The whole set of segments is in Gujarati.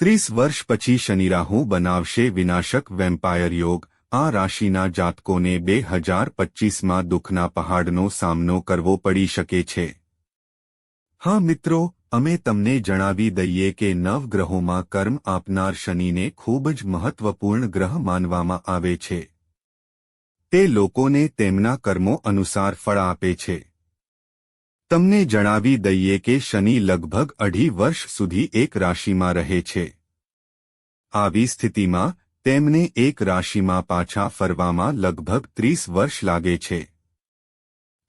ત્રીસ વર્ષ પછી શનિ રાહુ બનાવશે વિનાશક વેમ્પાયર યોગ. આ રાશિના જાતકોને બે હજાર પચ્ચીસમાં દુઃખના પહાડનો સામનો કરવો પડી શકે છે. હા મિત્રો, અમે તમને જણાવી દઈએ કે નવગ્રહોમાં કર્મ આપનાર શનિને ખૂબ જ મહત્વપૂર્ણ ગ્રહ માનવામાં આવે છે. તે લોકોને તેમના કર્મો અનુસાર ફળ આપે છે. તમને જણાવી દઈએ કે શનિ લગભગ અઢી વર્ષ સુધી એક રાશિમાં રહે છે. આવી સ્થિતિમાં તેમને એક રાશિમાં પાછા ફરવામાં લગભગ ત્રીસ વર્ષ લાગે છે.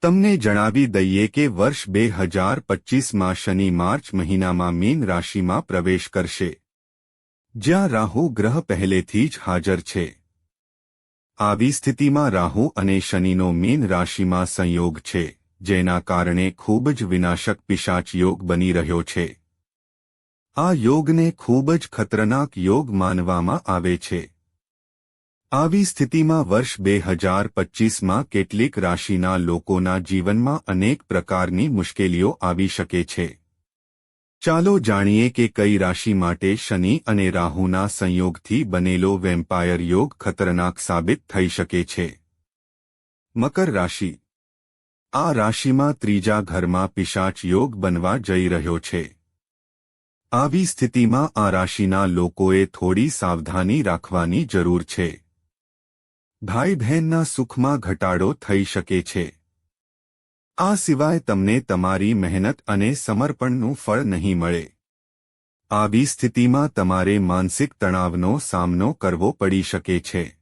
તમને જણાવી દઈએ કે વર્ષ બે હજાર પચ્ચીસમાં શનિ માર્ચ મહિનામાં મીન રાશિમાં પ્રવેશ કરશે. જ્યાં રાહુ ગ્રહ પહેલેથી જ હાજર છે. આવી સ્થિતિમાં રાહુ અને શનિનો મીન રાશિમાં સંયોગ છે. જેના કારણે ખૂબ જ વિનાશક પિશાચ યોગ બની રહ્યો છે. આ યોગને ખૂબ જ ખતરનાક યોગ માનવામાં આવે છે. આવી સ્થિતિમાં વર્ષ બે હજાર પચ્ચીસમાં કેટલીક રાશિના લોકોના જીવનમાં અનેક પ્રકારની મુશ્કેલીઓ આવી શકે છે. ચાલો જાણીએ કે કઈ રાશિ માટે શનિ અને રાહુના સંયોગથી બનેલો વેમ્પાયર યોગ ખતરનાક સાબિત થઈ શકે છે. મકર રાશિ આ રાશિમાં ત્રીજા ઘરમાં પિશાચ યોગ બનવા જઈ રહ્યો છે. આવી સ્થિતિમાં આ રાશિના લોકોએ થોડી સાવધાની રાખવાની જરૂર છે. ભાઈ બહેનના સુખમાં ઘટાડો થઈ શકે છે. આ સિવાય તમને તમારી મહેનત અને સમર્પણનું ફળ નહીં મળે. આવી સ્થિતિમાં તમારે માનસિક તણાવનો સામનો કરવો પડી શકે છે.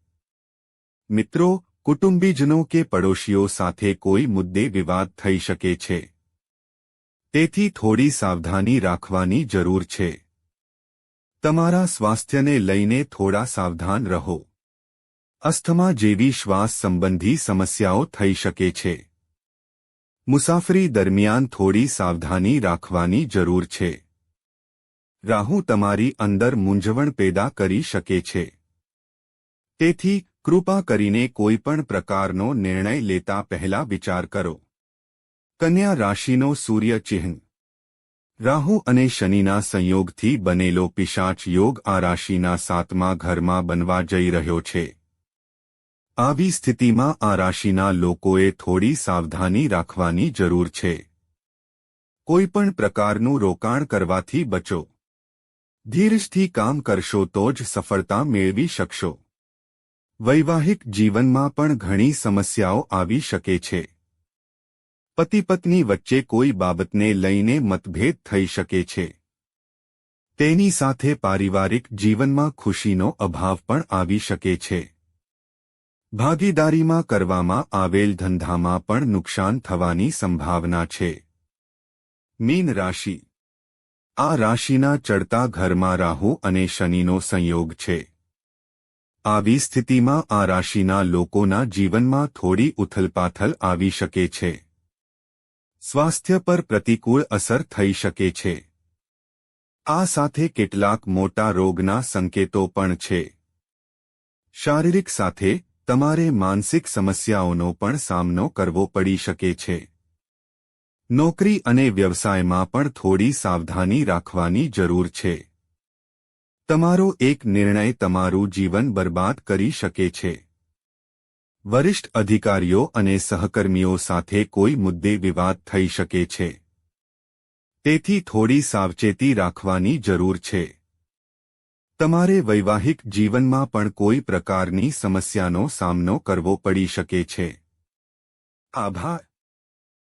મિત્રો કુટુંબીજનો કે પડોશીઓ સાથે કોઈ મુદ્દે વિવાદ થઈ શકે છે. તેથી થોડી સાવધાની રાખવાની જરૂર છે. તમારા સ્વાસ્થ્યને લઈને થોડા સાવધાન રહો. અસ્થમા જેવી શ્વાસ સંબંધી સમસ્યાઓ થઈ શકે છે. મુસાફરી દરમિયાન થોડી સાવધાની રાખવાની જરૂર છે. રાહુ તમારી અંદર મૂંઝવણ પેદા કરી શકે છે. તેથી કૃપા કરીને કોઈ પણ પ્રકારનો નિર્ણય લેતા પહેલા વિચાર કરો. કન્યા રાશિનો સૂર્ય ચિહ્ન. રાહુ અને શનિના સંયોગથી બનેલો પિશાચ યોગ આ રાશિના સાતમા ઘરમાં બનવા જઈ રહ્યો છે. આવી સ્થિતિમાં આ રાશિના લોકોએ થોડી સાવધાની રાખવાની જરૂર છે. કોઈપણ પ્રકારનું રોકાણ કરવાથી બચો. ધીરજથી કામ કરશો તો જ સફળતા મેળવી શકશો. વૈવાહિક જીવનમાં પણ ઘણી સમસ્યાઓ આવી શકે છે. પતિ પત્ની વચ્ચે કોઈ બાબતને લઈને મતભેદ થઈ શકે છે. તેની સાથે પારિવારિક જીવનમાં ખુશીનો અભાવ પણ આવી શકે છે. ભાગીદારીમાં કરવામાં આવેલ ધંધામાં પણ નુકસાન થવાની સંભાવના છે. મીન રાશિ. આ રાશિના ચડતા ઘરમાં રાહુ અને શનિનો સંયોગ છે. આવી સ્થિતિમાં આ રાશિના લોકોના જીવનમાં થોડી ઉથલપાથલ આવી શકે છે. સ્વાસ્થ્ય પર પ્રતિકૂળ અસર થઈ શકે છે. આ સાથે કેટલાક મોટા રોગના સંકેતો પણ છે. શારીરિક સાથે, તમારે માનસિક સમસ્યાઓનો પણ સામનો કરવો પડી શકે છે. નોકરી અને વ્યવસાયમાં પણ થોડી સાવધાની રાખવાની જરૂર છે. તમારો એક નિર્ણય તમારું જીવન બરબાદ કરી શકે છે. વરિષ્ઠ અધિકારીઓ અને સહકર્મીઓ સાથે કોઈ મુદ્દે વિવાદ થઈ શકે છે. તેથી થોડી સાવચેતી રાખવાની જરૂર છે. તમારે વૈવાહિક જીવનમાં પણ કોઈ પ્રકારની સમસ્યાનો સામનો કરવો પડી શકે છે. આભાર.